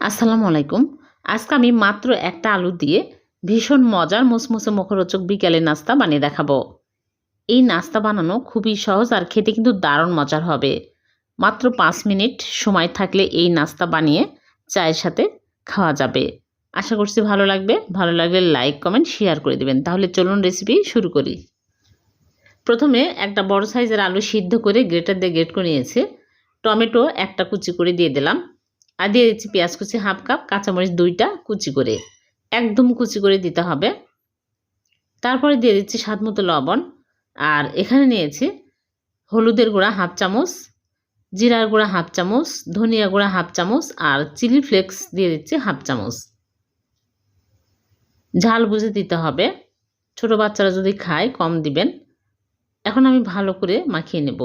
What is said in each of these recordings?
আসসালামু আলাইকুম। আজকে আমি মাত্র একটা আলু দিয়ে ভীষণ মজার মুসমুসে মুখরোচক বিকেলের নাস্তা বানিয়ে দেখাবো। এই নাস্তা বানানো খুবই সহজ আর খেতে কিন্তু দারুণ মজার হবে। মাত্র পাঁচ মিনিট সময় থাকলে এই নাস্তা বানিয়ে চায়ের সাথে খাওয়া যাবে। আশা করছি ভালো লাগবে। ভালো লাগলে লাইক, কমেন্ট, শেয়ার করে দেবেন। তাহলে চলুন রেসিপি শুরু করি। প্রথমে একটা বড় সাইজের আলু সিদ্ধ করে গ্রেটার দিয়ে গ্রেট করে নিয়েছে। টমেটো একটা কুচি করে দিয়ে দিলাম। আর দিয়ে দিচ্ছি পেঁয়াজ কুচি হাফ কাপ, কাঁচামরিচ দুইটা কুচি করে। একদম কুচি করে দিতে হবে। তারপরে দিয়ে দিচ্ছি স্বাদ মতো লবণ। আর এখানে নিয়েছি হলুদের গুঁড়া হাফ চামচ, জিরার গুঁড়া হাফ চামচ, ধনিয়া গুঁড়া হাফ চামচ আর চিলি ফ্লেক্স দিয়ে দিচ্ছি হাফ চামচ। ঝাল বুঝে দিতে হবে। ছোট বাচ্চারা যদি খায়, কম দিবেন। এখন আমি ভালো করে মাখিয়ে নেব।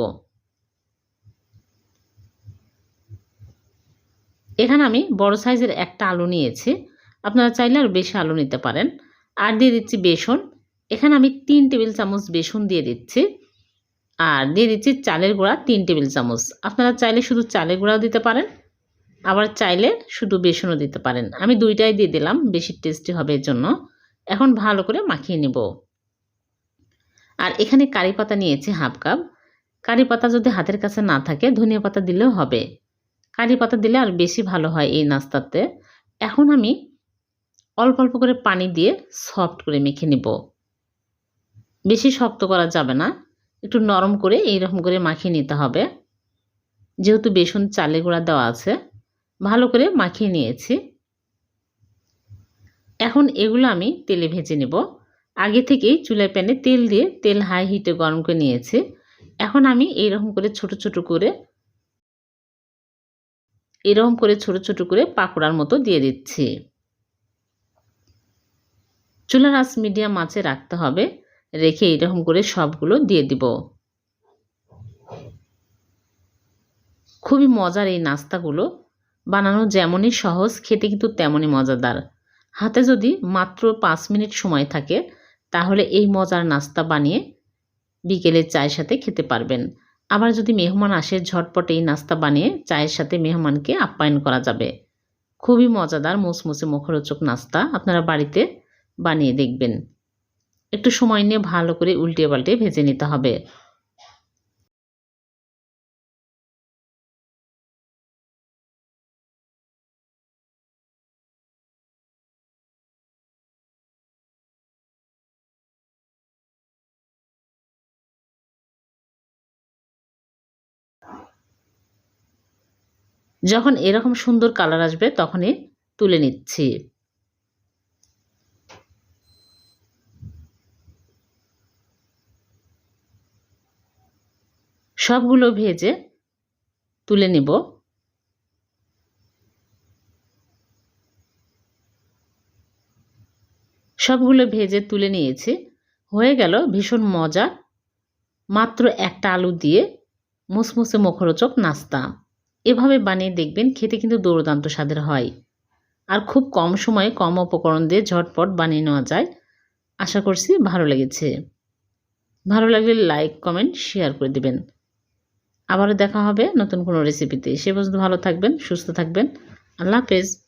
এখানে আমি বড় সাইজের একটা আলু নিয়েছি। আপনারা চাইলে আর বেশি আলু নিতে পারেন। আর দিয়ে দিচ্ছি বেসন। এখানে আমি তিন টেবিল চামচ বেসন দিয়ে দিচ্ছি। আর দিয়ে দিচ্ছি চালের গুঁড়া তিন টেবিল চামচ। আপনারা চাইলে শুধু চালের গুঁড়াও দিতে পারেন। আবার চাইলে শুধু বেসনও দিতে পারেন। আমি দুইটাই দিয়ে দিলাম, বেশি টেস্টি হবে এর জন্য এখন ভালো করে মাখিয়ে নেব। আর এখানে কারি পাতা নিয়েছি হাফ কাপ। কারি পাতা যদি হাতের কাছে না থাকে, ধনিয়া পাতা দিলেও হবে। কারি পাতা দিলে আর বেশি ভালো হয় এই নাস্তাতে। এখন আমি অল্প অল্প করে পানি দিয়ে সফট করে মেখে নেব। বেশি শক্ত করা যাবে না, একটু নরম করে এইরকম করে মাখিয়ে নিতে হবে। যেহেতু বেসন চালে গুঁড়া দেওয়া আছে, ভালো করে মাখিয়ে নিয়েছি। এখন এগুলো আমি তেলে ভেজে নেব। আগে থেকেই চুলায় প্যানে তেল দিয়ে তেল হাই হিটে গরম করে নিয়েছি। এখন আমি এইরকম করে ছোট ছোট করে এরকম করে ছোট ছোট করে পাকোড়ার মতো দিয়ে দিচ্ছি। চুলার আঁচ মিডিয়াম আঁচে রাখতে হবে। রেখে এরকম করে সবগুলো দিয়ে দিব। খুবই মজার এই নাস্তাগুলো। বানানো যেমনই সহজ, খেতে কিন্তু তেমনই মজাদার। হাতে যদি মাত্র পাঁচ মিনিট সময় থাকে, তাহলে এই মজার নাস্তা বানিয়ে বিকেলে চায়ের সাথে খেতে পারবেন। আবার যদি মেহমান আসে, ঝটপট এই নাস্তা বানিয়ে চায়ের সাথে মেহমানকে আপ্যায়ন করা যাবে। খুবই মজাদার মুসমুসে মুখরোচক নাস্তা আপনারা বাড়িতে বানিয়ে দেখবেন। একটু সময় নিয়ে ভালো করে উল্টে পাল্টে ভেজে নিতে হবে। যখন এরকম সুন্দর কালার আসবে, তখনই তুলে নিচ্ছি। সবগুলো ভেজে তুলে নেব। সবগুলো ভেজে তুলে নিয়েছি। হয়ে গেল ভীষণ মজা। মাত্র একটা আলু দিয়ে মুসমুসে মুখরোচক নাস্তা। এভাবে বানিয়ে দেখবেন খেতে কিন্তু দুর্দান্ত স্বাদের হয়। আর খুব কম সময়ে কম উপকরণ দিয়ে ঝটপট বানিয়ে নেওয়া যায়। আশা করছি ভালো লেগেছে। ভালো লাগলে লাইক, কমেন্ট, শেয়ার করে দেবেন। আবারও দেখা হবে নতুন কোনো রেসিপিতে সে পর্যন্ত ভালো থাকবেন, সুস্থ থাকবেন। আল্লাহ হাফেজ।